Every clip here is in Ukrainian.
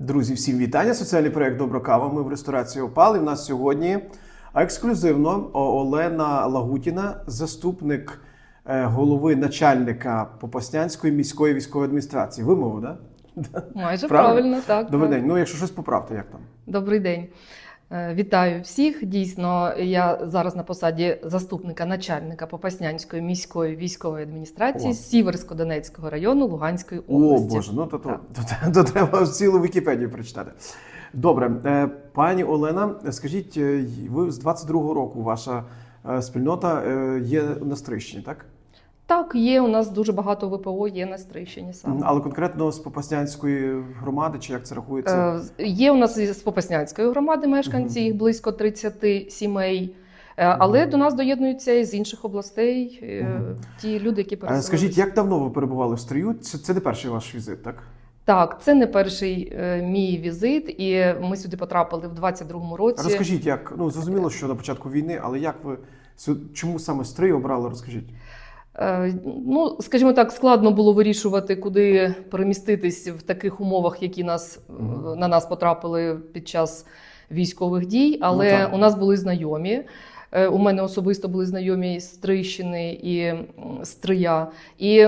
Друзі, всім вітання! Соціальний проект Добра кава. Ми в ресторації Опал. І в нас сьогодні ексклюзивно Олена Лагутіна, заступник е, голови начальника Попаснянської міської військової адміністрації. Вимову, да? Майже Правильно? правильно, так. Добрий так. день. Ну, якщо щось поправте, як там? Добрий день. Е, Вітаю всіх. Дійсно, я зараз на посаді заступника начальника Попаснянської міської військової адміністрації. Сіверсько-Донецького району Луганської О. Боже, ну то, то, то, то треба цілу Вікіпедію прочитати. Добре, е, пані Олена, скажіть, е, ви з 22-го року ваша спільнота є на Стрищині, так? Так, є у нас дуже багато ВПО, є на Стрийщині саме. Але конкретно з Попаснянської громади, чи як це рахується? Е, Є у нас із Попаснянської громади мешканці, їх близько 30 сімей. Е, Але до нас доєднуються і з інших областей Мгм. ті люди, які Е, переселилися. Скажіть, як давно ви перебували в Стрию? Це, це не перший ваш візит, так? Так, це не перший е, мій візит, і ми сюди потрапили в 22-му році. Розкажіть, як ну зрозуміло, що на початку війни, але як ви чому саме Стрию обрали? Розкажіть. Е, Ну, скажімо так, складно було вирішувати, куди переміститись в таких умовах, які нас на нас потрапили під час військових дій. Але Ну, у нас були знайомі. Е, У мене особисто були знайомі з Трищини і м, з Трия. І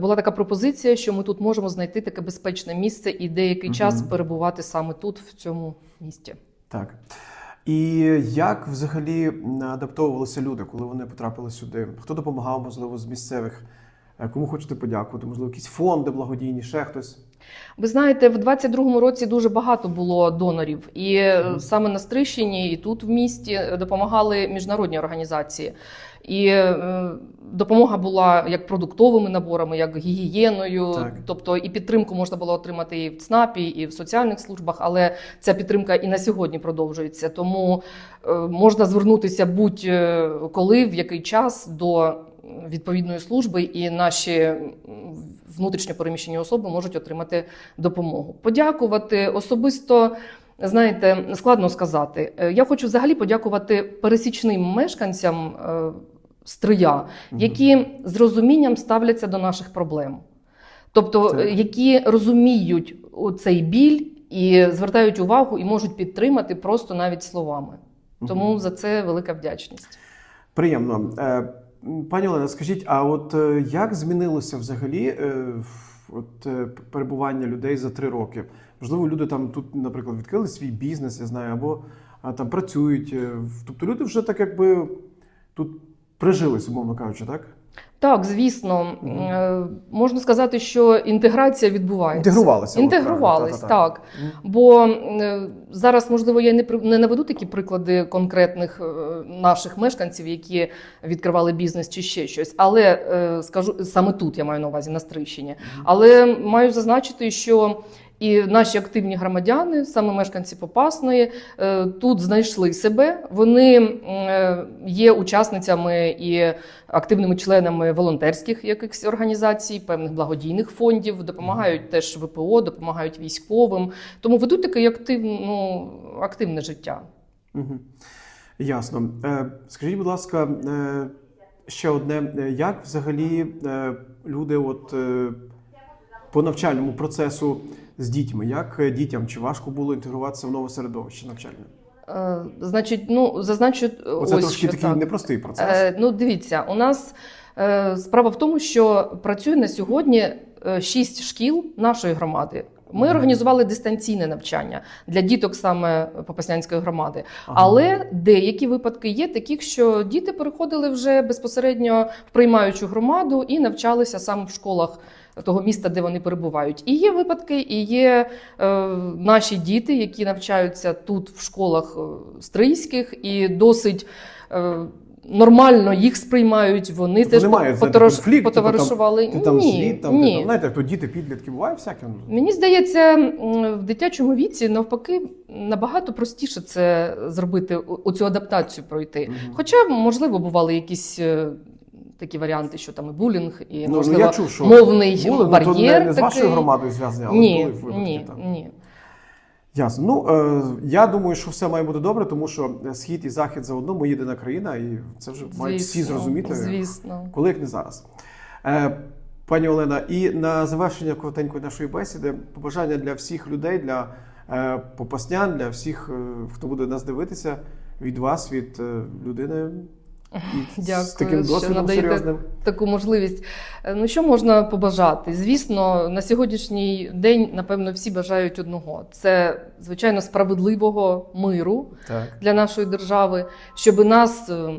була така пропозиція, що ми тут можемо знайти таке безпечне місце і деякий Мгм. час перебувати саме тут, в цьому місті. Так. І як взагалі адаптовувалися люди, коли вони потрапили сюди? Хто допомагав, можливо, з місцевих? Е, Кому хочете подякувати? Можливо, якісь фонди благодійні, ще хтось? Ви знаєте, в 22-му році дуже багато було донорів, і е, саме на Стрищині, і тут в місті е, допомагали міжнародні організації. І е, допомога була як продуктовими наборами, як гігієною. Так. Тобто і підтримку можна було отримати і в ЦНАПі, і в соціальних службах, але ця підтримка і на сьогодні продовжується. Тому можна звернутися будь-коли, в який час до відповідної служби, і наші внутрішньо переміщені особи можуть отримати допомогу. Подякувати особисто. Знаєте, складно сказати. Е, Я хочу взагалі подякувати пересічним мешканцям е, Стрия, які з розумінням ставляться до наших проблем. Тобто, е, які розуміють цей біль і звертають увагу і можуть підтримати просто навіть словами. Тому за це велика вдячність. Приємно. Пані Олена, скажіть, а от е, як змінилося взагалі е, от, е, перебування людей за три роки? Можливо, люди там тут, наприклад, відкрили свій бізнес, я знаю, або там працюють. Тобто люди вже так якби тут прижились, умовно кажучи, так? Так, звісно, Е, можна сказати, що інтеграція відбувається. Інтегрувалися. от, Інтегрувались, так. Бо е, зараз, можливо, я не наведу такі приклади конкретних е, наших мешканців, які відкривали бізнес чи ще щось. Але скажу саме тут я маю на увазі на Стрищині. Але маю зазначити, що і наші активні громадяни, саме мешканці Попасної, е, тут знайшли себе. Вони е, є учасницями і активними членами волонтерських якихось організацій, певних благодійних фондів, допомагають теж ВПО, допомагають військовим. Тому ведуть таке актив, ну, активне життя. Мгм. Ясно. Е, Скажіть, будь ласка, ще одне: як взагалі люди, от по навчальному процесу з дітьми, як е, дітям чи важко було інтегруватися в нове середовище навчальне? Е, Значить, ну зазначу Оце ось трошки що такий так. непростий процес. Е, ну, дивіться, у нас е, справа в тому, що працює на сьогодні е, шість шкіл нашої громади. Ми організували дистанційне навчання для діток саме Попаснянської громади. Ага. Але деякі випадки є таких, що діти переходили вже безпосередньо в приймаючу громаду і навчалися саме в школах того міста, де вони перебувають. І є випадки, і є е, наші діти, які навчаються тут в школах е, стрийських, і досить. Е, Нормально їх сприймають, вони Тобто теж потовариш- типу, там, потоваришували. Ти там ні, там, ні. Ти, там, знаєте, то діти, підлітки, буває всяке. Мені здається, в дитячому віці навпаки набагато простіше це зробити, оцю адаптацію пройти. Мгм. Хоча, можливо, бували якісь е, такі варіанти, що там і булінг, і Ну, ну, можливо я чув, що мовний були, ну, бар'єр. то не, не з вашою громадою зв'язані, але Ні, були випадки. ні, там. ні. Ясно. Ну е, я думаю, що все має бути добре, тому що схід і захід заодно ми єдина країна, і це вже мають всі зрозуміти, Звісно. коли як не зараз. Е, Пані Олена, і на завершення коротенької нашої бесіди побажання для всіх людей, для е, попасня для всіх, е, хто буде нас дивитися, від вас, від е, людини і з Дякую, таким що надаєте серйозним. таку можливість. Е, Ну що можна побажати? Звісно, на сьогоднішній день, напевно, всі бажають одного: це звичайно справедливого миру Так. для нашої держави, щоб нас е,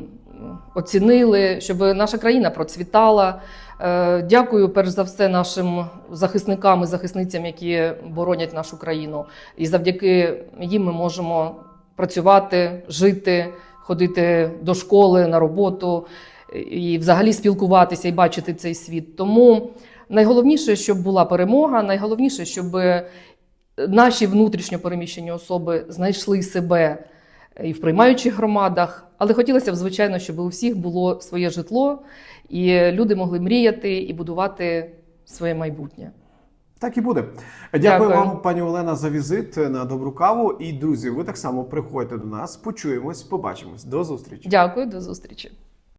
оцінили, щоб наша країна процвітала. Е, Дякую перш за все нашим захисникам і захисницям, які боронять нашу країну. І завдяки їм ми можемо працювати, жити, ходити до школи, на роботу і взагалі спілкуватися і бачити цей світ. Тому найголовніше, щоб була перемога, найголовніше, щоб наші внутрішньо переміщені особи знайшли себе і в приймаючих громадах. Але хотілося б, звичайно, щоб у всіх було своє житло, і люди могли мріяти і будувати своє майбутнє. Так і буде. Дякую, Дякую. вам, пані Олена, за візит на добру каву. І друзі, ви так само приходьте до нас. Почуємось, побачимось. До зустрічі. Дякую, до зустрічі.